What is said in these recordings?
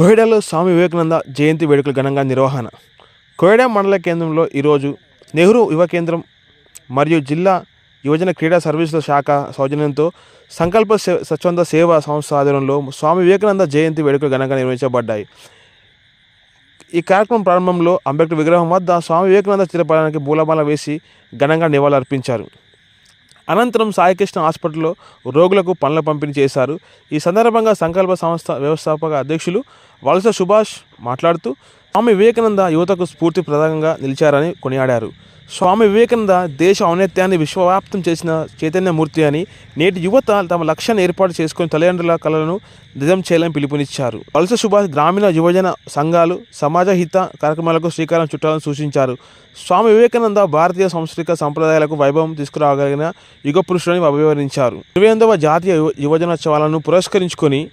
కోహిడాలో స్వామి వివేకానంద జయంతి వేడుకలు ఘనంగా నిర్వహణ. కోయడ మండల కేంద్రంలో ఈరోజు నెహ్రూ యువ కేంద్రం మరియు జిల్లా యువజన క్రీడా సర్వీసుల శాఖ సౌజన్యంతో సంకల్ప స్వచ్ఛంద సేవా సంస్థ ఆధ్వర్యంలో స్వామి వివేకానంద జయంతి వేడుకలు ఘనంగా నిర్వహించబడ్డాయి. ఈ కార్యక్రమం ప్రారంభంలో అంబేద్కర్ విగ్రహం వద్ద స్వామి వివేకానంద చిత్రపటానికి మూలమాల వేసి ఘనంగా నివాళులర్పించారు. అనంతరం సాయికృష్ణ హాస్పిటల్లో రోగులకు పనుల పంపిణీ చేశారు. ఈ సందర్భంగా సంకల్ప సంస్థ వ్యవస్థాపక అధ్యక్షులు వలస సుభాష్ మాట్లాడుతూ స్వామి వివేకానంద యువతకు స్ఫూర్తి ప్రదానంగా నిలిచారని కొనియాడారు. స్వామి వివేకానంద దేశ ఔన్నత్యాన్ని విశ్వవ్యాప్తం చేసిన చైతన్యమూర్తి అని నేటి యువత తమ లక్ష్యాన్ని ఏర్పాటు చేసుకుని తల్లిదండ్రుల కళలను నిజం చేయాలని పిలుపునిచ్చారు. వలస సుభాష్ గ్రామీణ యువజన సంఘాలు సమాజ హిత కార్యక్రమాలకు శ్రీకారం చుట్టాలని సూచించారు. స్వామి వివేకానంద భారతీయ సాంస్కృతిక సంప్రదాయాలకు వైభవం తీసుకురాగలిగిన యుగ పురుషులని అభివర్ణించారు. ఇరవై ఎనిమిదవ జాతీయ యువజనోత్సవాలను పురస్కరించుకొని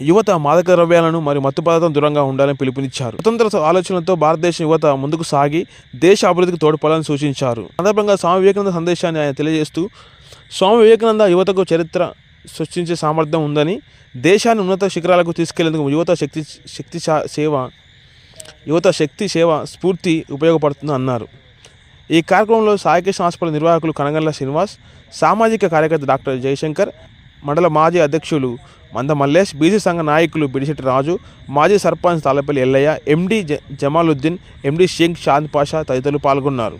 యువత మాదక ద్రవ్యాలను మరియు మత్తు పదార్థం దూరంగా ఉండాలని పిలుపునిచ్చారు. స్వతంత్ర ఆలోచనలతో భారతదేశ యువత ముందుకు సాగి దేశ అభివృద్ధికి తోడ్పడాలని సూచించారు. సందర్భంగా స్వామి వివేకానంద సందేశాన్ని ఆయన తెలియజేస్తూ స్వామి వివేకానంద యువతకు చరిత్ర సృష్టించే సామర్థ్యం ఉందని దేశాన్ని ఉన్నత శిఖరాలకు తీసుకెళ్ళేందుకు యువత శక్తి శక్తి సేవ యువత శక్తి సేవ స్ఫూర్తి ఉపయోగపడుతుందని అన్నారు. ఈ కార్యక్రమంలో సాయకృష్ణ హాస్పిటల్ నిర్వాహకులు కనగల్ల శ్రీనివాస్ సామాజిక కార్యకర్త డాక్టర్ జయశంకర్ మండల మాజీ అధ్యక్షులు మంద మల్లేష్ బీసీ సంఘ నాయకులు బిడిశెట్టి రాజు మాజీ సర్పంచ్ తాలపల్లి ఎల్లయ్య ఎండీ జ జమాలుద్దీన్ ఎండీ షేక్ షాద్ పాషా తదితరులు పాల్గొన్నారు.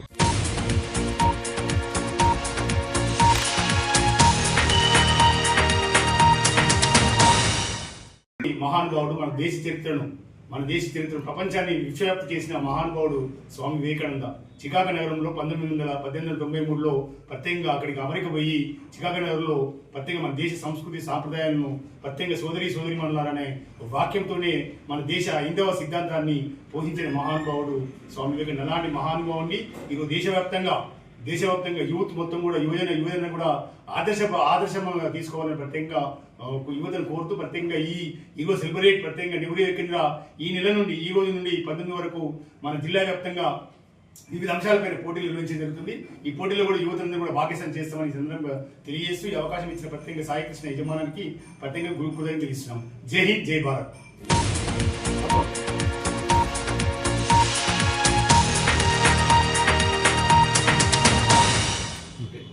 మహానుభావుడు మన దేశ చరిత్రను మన దేశ చరిత్ర ప్రపంచాన్ని విశ్వవ్యాప్తి చేసిన మహానుభావుడు స్వామి వివేకానంద. చికాగో నగరంలో పంతొమ్మిది వందల పద్దెనిమిది వందల తొంభై మూడులో ప్రత్యేకంగా అక్కడికి అమెరికా పోయి చికాగో నగరంలో ప్రత్యేకంగా మన దేశ సంస్కృతి సాంప్రదాయాలను ప్రత్యేకంగా సోదరి సోదరి మనలారనే వాక్యంతోనే మన దేశ హైందవ సిద్ధాంతాన్ని పోషించిన మహానుభావుడు స్వామి వివేకానంద. అలాంటి మహానుభావుని ఈరోజు దేశవ్యాప్తంగా దేశవ్యాప్తంగా యూత్ మొత్తం కూడా యువజన యువజన కూడా ఆదర్శ ఆదర్శంగా తీసుకోవాలని ప్రత్యేకంగా యువతను కోరుతూ ప్రత్యేకంగా ఈ ఈగో సెలబ్రేట్ ప్రత్యేకంగా నెహ్రూ కింద ఈ నెల నుండి ఈ రోజు నుండి పంతొమ్మిది వరకు మన జిల్లా వ్యాప్తంగా వివిధ అంశాలపైన పోటీలు నిర్వహించడం జరుగుతుంది. ఈ పోటీలో కూడా యువతను కూడా భాగస్వామ్యం చేస్తామని సందర్భంగా తెలియజేస్తూ ఈ అవకాశం ఇచ్చిన ప్రత్యేకంగా సాయికృష్ణ యజమానానికి ప్రత్యేకంగా గురు కృతజ్ఞతలు ఇస్తున్నాం జై హింద్ జై భారత్.